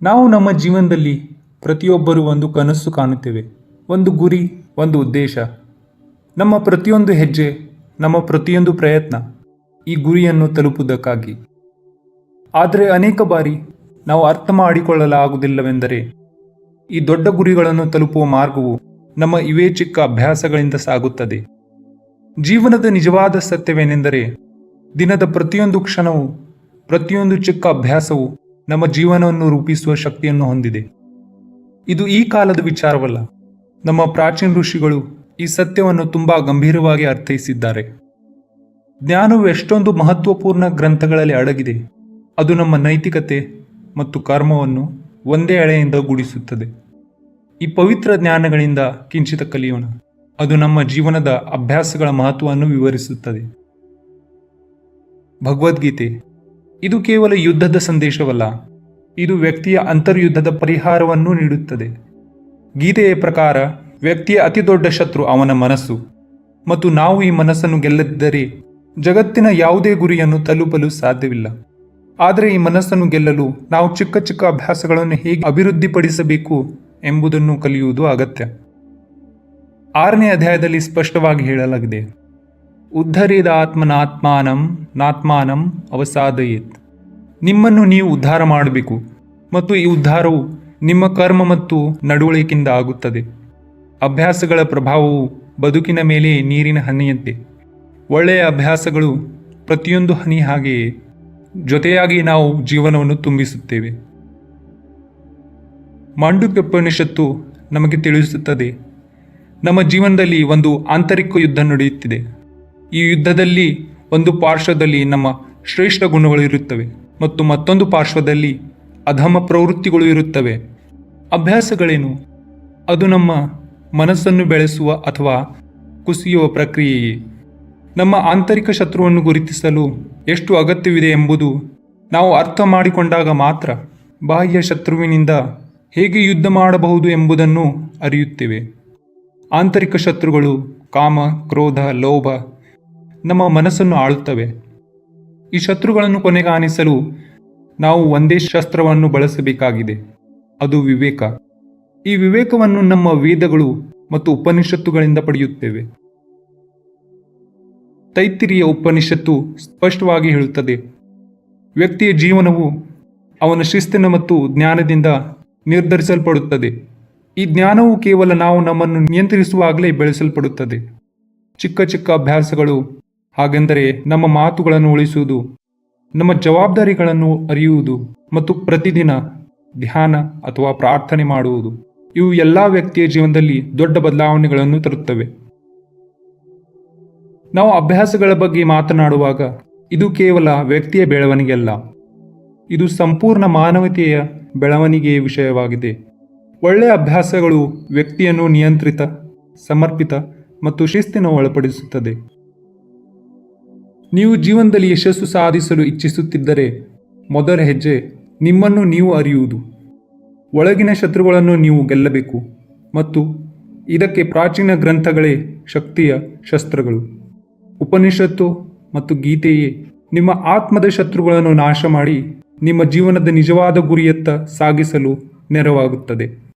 ನಾವು ನಮ್ಮ ಜೀವನದಲ್ಲಿ ಪ್ರತಿಯೊಬ್ಬರೂ ಒಂದು ಕನಸು ಕಾಣುತ್ತೇವೆ, ಒಂದು ಗುರಿ, ಒಂದು ಉದ್ದೇಶ. ನಮ್ಮ ಪ್ರತಿಯೊಂದು ಹೆಜ್ಜೆ, ನಮ್ಮ ಪ್ರತಿಯೊಂದು ಪ್ರಯತ್ನ ಈ ಗುರಿಯನ್ನು ತಲುಪುವುದಕ್ಕಾಗಿ. ಆದರೆ ಅನೇಕ ಬಾರಿ ನಾವು ಅರ್ಥ ಮಾಡಿಕೊಳ್ಳಲಾಗುವುದಿಲ್ಲವೆಂದರೆ ಈ ದೊಡ್ಡ ಗುರಿಗಳನ್ನು ತಲುಪುವ ಮಾರ್ಗವು ನಮ್ಮ ಇವೇ ಚಿಕ್ಕ ಅಭ್ಯಾಸಗಳಿಂದ ಸಾಗುತ್ತದೆ. ಜೀವನದ ನಿಜವಾದ ಸತ್ಯವೇನೆಂದರೆ ದಿನದ ಪ್ರತಿಯೊಂದು ಕ್ಷಣವು, ಪ್ರತಿಯೊಂದು ಚಿಕ್ಕ ಅಭ್ಯಾಸವು ನಮ್ಮ ಜೀವನವನ್ನು ರೂಪಿಸುವ ಶಕ್ತಿಯನ್ನು ಹೊಂದಿದೆ. ಇದು ಈ ಕಾಲದ ವಿಚಾರವಲ್ಲ. ನಮ್ಮ ಪ್ರಾಚೀನ ಋಷಿಗಳು ಈ ಸತ್ಯವನ್ನು ತುಂಬಾ ಗಂಭೀರವಾಗಿ ಅರ್ಥೈಸಿದ್ದಾರೆ. ಜ್ಞಾನವು ಎಷ್ಟೊಂದು ಮಹತ್ವಪೂರ್ಣ ಗ್ರಂಥಗಳಲ್ಲಿ ಅಡಗಿದೆ. ಅದು ನಮ್ಮ ನೈತಿಕತೆ ಮತ್ತು ಕರ್ಮವನ್ನು ಒಂದೇ ಎಳೆಯಿಂದ ಗೂಡಿಸುತ್ತದೆ. ಈ ಪವಿತ್ರ ಜ್ಞಾನಗಳಿಂದ ಕಿಂಚಿತ ಕಲಿಯೋಣ. ಅದು ನಮ್ಮ ಜೀವನದ ಅಭ್ಯಾಸಗಳ ಮಹತ್ವವನ್ನು ವಿವರಿಸುತ್ತದೆ. ಭಗವದ್ಗೀತೆ ಇದು ಕೇವಲ ಯುದ್ಧದ ಸಂದೇಶವಲ್ಲ, ಇದು ವ್ಯಕ್ತಿಯ ಅಂತರ್ಯುದ್ಧದ ಪರಿಹಾರವನ್ನು ನೀಡುತ್ತದೆ. ಗೀತೆಯ ಪ್ರಕಾರ, ವ್ಯಕ್ತಿಯ ಅತಿದೊಡ್ಡ ಶತ್ರು ಅವನ ಮನಸ್ಸು. ಮತ್ತು ನಾವು ಈ ಮನಸ್ಸನ್ನು ಗೆಲ್ಲದಿದ್ದರೆ, ಜಗತ್ತಿನ ಯಾವುದೇ ಗುರಿಯನ್ನು ತಲುಪಲು ಸಾಧ್ಯವಿಲ್ಲ. ಆದರೆ ಈ ಮನಸ್ಸನ್ನು ಗೆಲ್ಲಲು ನಾವು ಚಿಕ್ಕ ಚಿಕ್ಕ ಅಭ್ಯಾಸಗಳನ್ನು ಹೇಗೆ ಅಭಿವೃದ್ಧಿಪಡಿಸಬೇಕು ಎಂಬುದನ್ನು ಕಲಿಯುವುದು ಅಗತ್ಯ. ಆರನೇ ಅಧ್ಯಾಯದಲ್ಲಿ ಸ್ಪಷ್ಟವಾಗಿ ಹೇಳಲಾಗಿದೆ. ಉದ್ಧರಿದ ಆತ್ಮನಾತ್ಮಾನಂ ನಾತ್ಮಾನಂ ಅವಸಾದಯೇತ್. ನಿಮ್ಮನ್ನು ನೀವು ಉದ್ಧಾರ ಮಾಡಬೇಕು ಮತ್ತು ಈ ಉದ್ಧಾರವು ನಿಮ್ಮ ಕರ್ಮ ಮತ್ತು ನಡವಳಿಕೆಯಿಂದ ಆಗುತ್ತದೆ. ಅಭ್ಯಾಸಗಳ ಪ್ರಭಾವವು ಬದುಕಿನ ಮೇಲೆ ನೀರಿನ ಹನಿಯಂತೆ. ಒಳ್ಳೆಯ ಅಭ್ಯಾಸಗಳು ಪ್ರತಿಯೊಂದು ಹನಿ ಹಾಗೆಯೇ. ಜೊತೆಯಾಗಿ ನಾವು ಜೀವನವನ್ನು ತುಂಬಿಸುತ್ತೇವೆ. ಮಾಂಡುಕ್ಯೋಪನಿಷತ್ತು ನಮಗೆ ತಿಳಿಸುತ್ತದೆ, ನಮ್ಮ ಜೀವನದಲ್ಲಿ ಒಂದು ಆಂತರಿಕ ಯುದ್ಧ ನಡೆಯುತ್ತಿದೆ. ಈ ಯುದ್ಧದಲ್ಲಿ ಒಂದು ಪಾರ್ಶ್ವದಲ್ಲಿ ನಮ್ಮ ಶ್ರೇಷ್ಠ ಗುಣಗಳು ಇರುತ್ತವೆ ಮತ್ತು ಮತ್ತೊಂದು ಪಾರ್ಶ್ವದಲ್ಲಿ ಅಧಮ ಪ್ರವೃತ್ತಿಗಳು ಇರುತ್ತವೆ. ಅಭ್ಯಾಸಗಳೇನು? ಅದು ನಮ್ಮ ಮನಸ್ಸನ್ನು ಬೆಳೆಸುವ ಅಥವಾ ಕುಸಿಯುವ ಪ್ರಕ್ರಿಯೆಯೇ. ನಮ್ಮ ಆಂತರಿಕ ಶತ್ರುವನ್ನು ಗುರುತಿಸಲು ಎಷ್ಟು ಅಗತ್ಯವಿದೆ ಎಂಬುದು ನಾವು ಅರ್ಥ ಮಾಡಿಕೊಂಡಾಗ ಮಾತ್ರ ಬಾಹ್ಯ ಶತ್ರುವಿನಿಂದ ಹೇಗೆ ಯುದ್ಧ ಮಾಡಬಹುದು ಎಂಬುದನ್ನು ಅರಿಯುತ್ತೇವೆ. ಆಂತರಿಕ ಶತ್ರುಗಳು ಕಾಮ, ಕ್ರೋಧ, ಲೋಭ ನಮ್ಮ ಮನಸ್ಸನ್ನು ಆಳುತ್ತವೆ. ಈ ಶತ್ರುಗಳನ್ನು ಕೊನೆಗಾಣಿಸಲು ನಾವು ಒಂದೇ ಶಸ್ತ್ರವನ್ನು ಬಳಸಬೇಕಾಗಿದೆ. ಅದು ವಿವೇಕ. ಈ ವಿವೇಕವನ್ನು ನಮ್ಮ ವೇದಗಳು ಮತ್ತು ಉಪನಿಷತ್ತುಗಳಿಂದ ಪಡೆಯುತ್ತೇವೆ. ತೈತಿರಿಯ ಉಪನಿಷತ್ತು ಸ್ಪಷ್ಟವಾಗಿ ಹೇಳುತ್ತದೆ. ವ್ಯಕ್ತಿಯ ಜೀವನವು ಅವನ ಶಿಸ್ತಿನ ಮತ್ತು ಜ್ಞಾನದಿಂದ ನಿರ್ಧರಿಸಲ್ಪಡುತ್ತದೆ. ಈ ಜ್ಞಾನವು ಕೇವಲ ನಾವು ನಮ್ಮನ್ನು ನಿಯಂತ್ರಿಸುವಾಗಲೇ ಬೆಳೆಸಲ್ಪಡುತ್ತದೆ. ಚಿಕ್ಕ ಚಿಕ್ಕ ಅಭ್ಯಾಸಗಳು ಹಾಗೆಂದರೆ ನಮ್ಮ ಮಾತುಗಳನ್ನು ಉಳಿಸುವುದು, ನಮ್ಮ ಜವಾಬ್ದಾರಿಗಳನ್ನು ಅರಿಯುವುದು ಮತ್ತು ಪ್ರತಿದಿನ ಧ್ಯಾನ ಅಥವಾ ಪ್ರಾರ್ಥನೆ ಮಾಡುವುದು. ಇವು ಎಲ್ಲ ವ್ಯಕ್ತಿಯ ಜೀವನದಲ್ಲಿ ದೊಡ್ಡ ಬದಲಾವಣೆಗಳನ್ನು ತರುತ್ತವೆ. ನಾವು ಅಭ್ಯಾಸಗಳ ಬಗ್ಗೆ ಮಾತನಾಡುವಾಗ ಇದು ಕೇವಲ ವ್ಯಕ್ತಿಯ ಬೆಳವಣಿಗೆ ಅಲ್ಲ ಇದು ಸಂಪೂರ್ಣ ಮಾನವತೆಯ ಬೆಳವಣಿಗೆಯ ವಿಷಯವಾಗಿದೆ. ಒಳ್ಳೆಯ ಅಭ್ಯಾಸಗಳು ವ್ಯಕ್ತಿಯನ್ನು ನಿಯಂತ್ರಿತ, ಸಮರ್ಪಿತ ಮತ್ತು ಶಿಸ್ತಿನ ಒಳಪಡಿಸುತ್ತದೆ. ನೀವು ಜೀವನದಲ್ಲಿ ಯಶಸ್ಸು ಸಾಧಿಸಲು ಇಚ್ಛಿಸುತ್ತಿದ್ದರೆ ಮೊದಲ ಹೆಜ್ಜೆ ನಿಮ್ಮನ್ನು ನೀವು ಅರಿಯುವುದು. ಒಳಗಿನ ಶತ್ರುಗಳನ್ನು ನೀವು ಗೆಲ್ಲಬೇಕು ಮತ್ತು ಇದಕ್ಕೆ ಪ್ರಾಚೀನ ಗ್ರಂಥಗಳೇ ಶಕ್ತಿಯ ಶಸ್ತ್ರಗಳು. ಉಪನಿಷತ್ತು ಮತ್ತು ಗೀತೆಯೇ ನಿಮ್ಮ ಆತ್ಮದ ಶತ್ರುಗಳನ್ನು ನಾಶ ಮಾಡಿ ನಿಮ್ಮ ಜೀವನದ ನಿಜವಾದ ಗುರಿಯತ್ತ ಸಾಗಿಸಲು ನೆರವಾಗುತ್ತದೆ.